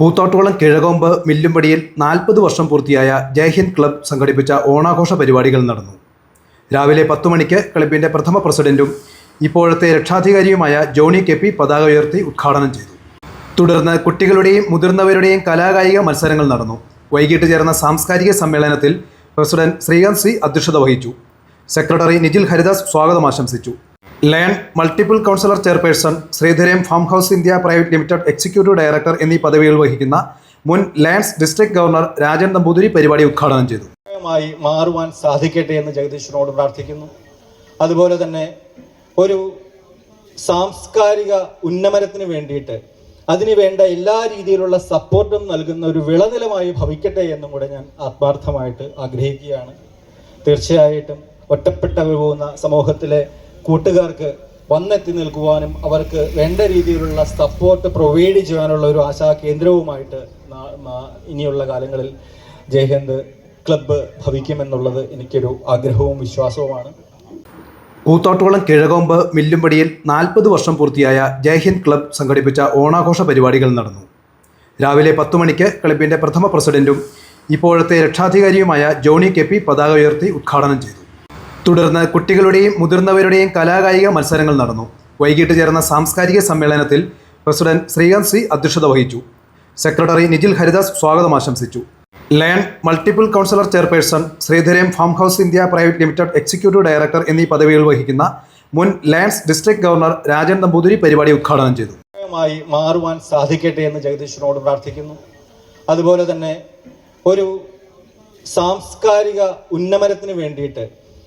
കൂത്തോട്ടുകുളം കിഴകൊമ്പ് മില്ലുംപടിയിൽ നാൽപ്പത് വർഷം പൂർത്തിയായ ജയ്ഹിന്ദ് ക്ലബ് സംഘടിപ്പിച്ച ഓണാഘോഷ പരിപാടികൾ നടന്നു. രാവിലെ പത്തു മണിക്ക് ക്ലബിന്റെ പ്രഥമ പ്രസിഡന്റും ഇപ്പോഴത്തെ രക്ഷാധികാരിയുമായ ജോണി കെ പി പതാക ഉയർത്തി ഉദ്ഘാടനം ചെയ്തു. തുടർന്ന് കുട്ടികളുടെയും മുതിർന്നവരുടെയും കലാകായിക മത്സരങ്ങൾ നടന്നു. വൈകിട്ട് ചേർന്ന സാംസ്കാരിക സമ്മേളനത്തിൽ പ്രസിഡന്റ് ശ്രീകാന്ത് സി അധ്യക്ഷത വഹിച്ചു. സെക്രട്ടറി നിജിൽ ഹരിദാസ് സ്വാഗതം ആശംസിച്ചു. Lion multiple councillor chairperson Sreedharam farm house India private limited executive director എന്നീ പദവികൾ വഹിക്കുന്ന മുൻ lions district governor Rajan Namboothiri പരിപാടി ഉദ്ഘാടനം ചെയ്തു. മാറുവാൻ സാധിക്കട്ടെ എന്ന് ജഗദീശ്വരനോട് പ്രാർത്ഥിക്കുന്നു. അതുപോലെ തന്നെ ഒരു സാംസ്കാരിക ഉന്നമനത്തിന് വേണ്ടിയിട്ട് അതിന് വേണ്ട എല്ലാ രീതിയിലുള്ള സപ്പോർട്ടും നൽകുന്ന ഒരു വിളനിലമായി ഭവിക്കട്ടെ എന്നും കൂടെ ഞാൻ ആത്മാർത്ഥമായിട്ട് ആഗ്രഹിക്കുകയാണ്. തീർച്ചയായിട്ടും ഒറ്റപ്പെട്ടു പോകുന്ന സമൂഹത്തിലെ കൂട്ടുകാർക്ക് വന്നെത്തി നിൽക്കുവാനും അവർക്ക് വേണ്ട രീതിയിലുള്ള സപ്പോർട്ട് പ്രൊവൈഡ് ചെയ്യാനുള്ള ഒരു ആശാ കേന്ദ്രവുമായിട്ട് ഇനിയുള്ള കാലങ്ങളിൽ ജയ്ഹിന്ദ് ക്ലബ്ബ് ഭവിക്കുമെന്നുള്ളത് എനിക്കൊരു ആഗ്രഹവും വിശ്വാസവുമാണ്. കൂത്തോട്ടുകുളം കിഴകൊമ്പ് മില്ലുംപടിയിൽ നാൽപ്പത് വർഷം പൂർത്തിയായ ജയ്ഹിന്ദ് ക്ലബ് സംഘടിപ്പിച്ച ഓണാഘോഷ പരിപാടികൾ നടന്നു. രാവിലെ പത്തു മണിക്ക് ക്ലബിന്റെ പ്രഥമ പ്രസിഡന്റും ഇപ്പോഴത്തെ രക്ഷാധികാരിയുമായ ജോണി കെ പി പതാക ഉയർത്തി ഉദ്ഘാടനം ചെയ്തു. തുടർന്ന് കുട്ടികളുടെയും മുതിർന്നവരുടെയും കലാകായിക മത്സരങ്ങൾ നടന്നു. വൈകിട്ട് ചേർന്ന സാംസ്കാരിക സമ്മേളനത്തിൽ പ്രസിഡന്റ് ശ്രീകാന്ത് സി അധ്യക്ഷത വഹിച്ചു. സെക്രട്ടറി നിജിൽ ഹരിദാസ് സ്വാഗതം ആശംസിച്ചു. Lion multiple councillor chairperson Sreedharam farm house India private limited executive director എന്നീ പദവികൾ വഹിക്കുന്ന മുൻ lions district governor Rajan Namboothiri പരിപാടി ഉദ്ഘാടനം ചെയ്തു. മാറുവാൻ സാധിക്കട്ടെ എന്ന് ജഗദീശ്വരനോട് പ്രാർത്ഥിക്കുന്നു. അതുപോലെ തന്നെ ഒരു സാംസ്കാരിക ഉന്നമനത്തിന് വേണ്ടിയിട്ട്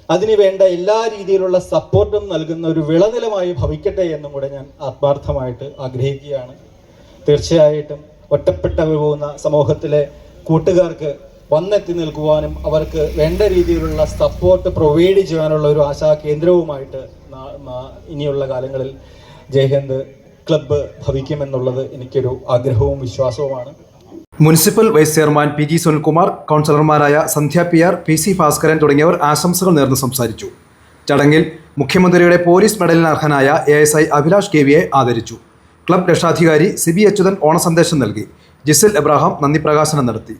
അതിന് വേണ്ട എല്ലാ രീതിയിലുള്ള സപ്പോർട്ടും നൽകുന്ന ഒരു വിളനിലമായി ഭവിക്കട്ടെ എന്നും കൂടെ ഞാൻ ആത്മാർത്ഥമായിട്ട് ആഗ്രഹിക്കുകയാണ്. തീർച്ചയായിട്ടും ഒറ്റപ്പെട്ടു പോകുന്ന സമൂഹത്തിലെ കൂട്ടുകാർക്ക് വന്നെത്തി നിൽക്കുവാനും അവർക്ക് വേണ്ട രീതിയിലുള്ള സപ്പോർട്ട് പ്രൊവൈഡ് ചെയ്യാനുള്ള ഒരു ആശാ കേന്ദ്രവുമായിട്ട് ഇനിയുള്ള കാലങ്ങളിൽ ജയ്ഹിന്ദ് ക്ലബ്ബ് ഭവിക്കുമെന്നുള്ളത് എനിക്കൊരു ആഗ്രഹവും വിശ്വാസവുമാണ്. Municipal vice chairman P G Sunilkumar കൗൺസിലർമാരായ Sandhya P R P C Bhaskaran തുടങ്ങിയവർ ആശംസകൾ നേർന്ന് സംസാരിച്ചു. ചടങ്ങിൽ മുഖ്യമന്ത്രിയുടെ പോലീസ് മെഡലിന് അർഹനായ A S I Abhilash K വിയെ ആദരിച്ചു. ക്ലബ് രക്ഷാധികാരി സി ബി അച്യുതൻ ഓണസന്ദേശം നൽകി. ജിസിൽ എബ്രാഹാം നന്ദി പ്രകാശനം നടത്തി.